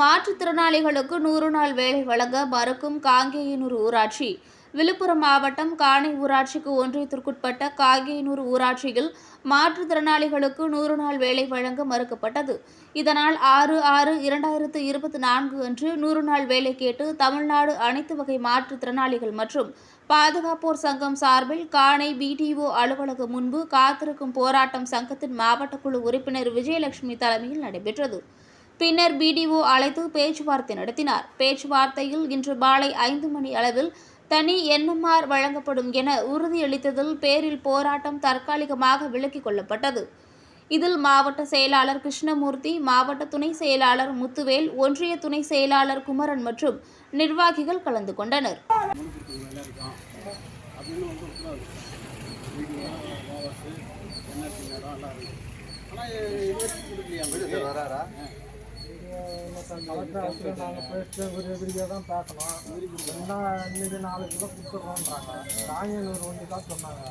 மாற்றுத்திறனாளிகளுக்கு நூறு நாள் வேலை வழங்க மறுக்கும் காங்கேயனூர் ஊராட்சி. விழுப்புரம் மாவட்டம் காணை ஊராட்சிக்கு ஒன்றியத்திற்குட்பட்ட காங்கேயனூர் ஊராட்சியில் மாற்றுத்திறனாளிகளுக்கு நூறு நாள் வேலை வழங்க மறுக்கப்பட்டது. இதனால் ஆறு ஆறு இரண்டாயிரத்து இருபத்தி நான்கு அன்று நூறு நாள் வேலை கேட்டு தமிழ்நாடு அனைத்து வகை மாற்றுத்திறனாளிகள் மற்றும் பாதுகாப்போர் சங்கம் சார்பில் காணை பிடிஓ அலுவலகம் முன்பு காத்திருக்கும் போராட்டம் சங்கத்தின் மாவட்ட குழு உறுப்பினர் விஜயலட்சுமி தலைமையில் நடைபெற்றது. பின்னர் பிடிஓ அழைத்து பேச்சுவார்த்தை நடத்தினார். பேச்சுவார்த்தையில் இன்று மாலை ஐந்து மணி அளவில் தனி என்எம்ஆர் வழங்கப்படும் என உறுதியளித்ததில் பேரில் போராட்டம் தற்காலிகமாக விலக்கிக் கொள்ளப்பட்டது. இதில் மாவட்ட செயலாளர் கிருஷ்ணமூர்த்தி மாவட்ட துணை செயலாளர் முத்துவேல் ஒன்றிய துணை செயலாளர் குமரன் மற்றும் நிர்வாகிகள் கலந்து கொண்டனர். ஆனால் யூனிவர்சிட்டி கொடுக்கலையா உங்களுக்கு? வராரா கலெக்டர் ஆஃபீஸில் நாங்கள் பேசிட்டு விரிய விரிவாக தான் பேசணும் என்ன இன்னைக்கு நாளைக்கு தான் கொடுத்துட்றோன்றாங்க. காங்கனூர் ஒன்று தான் சொன்னாங்க.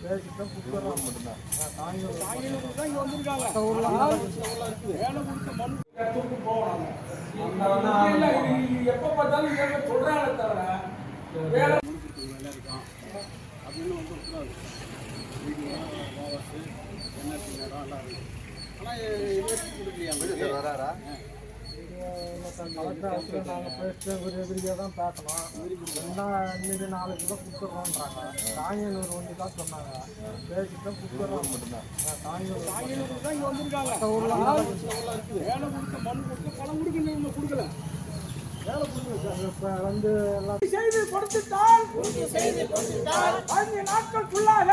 பேசிட்டு கொடுத்துட்றோம். மட்டும்தான் காங்கனூர் தான் இங்கே தூக்கு போவாங்க இது பார்த்தாலும் தவிர வேலை அப்படின்னு வந்து உத்தரவு வீடியோ நேரம் எல்லாம் இருக்குது ஆனால் கொடுக்கலையா வராரா கலெக்டர் ஆஃபீஸில் நாங்கள் பேசிட்டு விரிய தான் பேசணும் என்ன இன்னைக்கு நாளைக்கு தான் கொடுத்துட்றோன்றாங்க காங்கனூர் ஒன்று தான் சொன்னாங்க பேசிட்டு கொடுத்துட்றோம் மட்டும்தான் காங்கனூர் தான் இங்கே வந்திருக்காங்க வேலை கொடுத்து பணம் கொடுக்கல இப்போ வந்து எல்லாம் செய்து கொடுத்துட்டால் நாட்களுக்குள்ளாக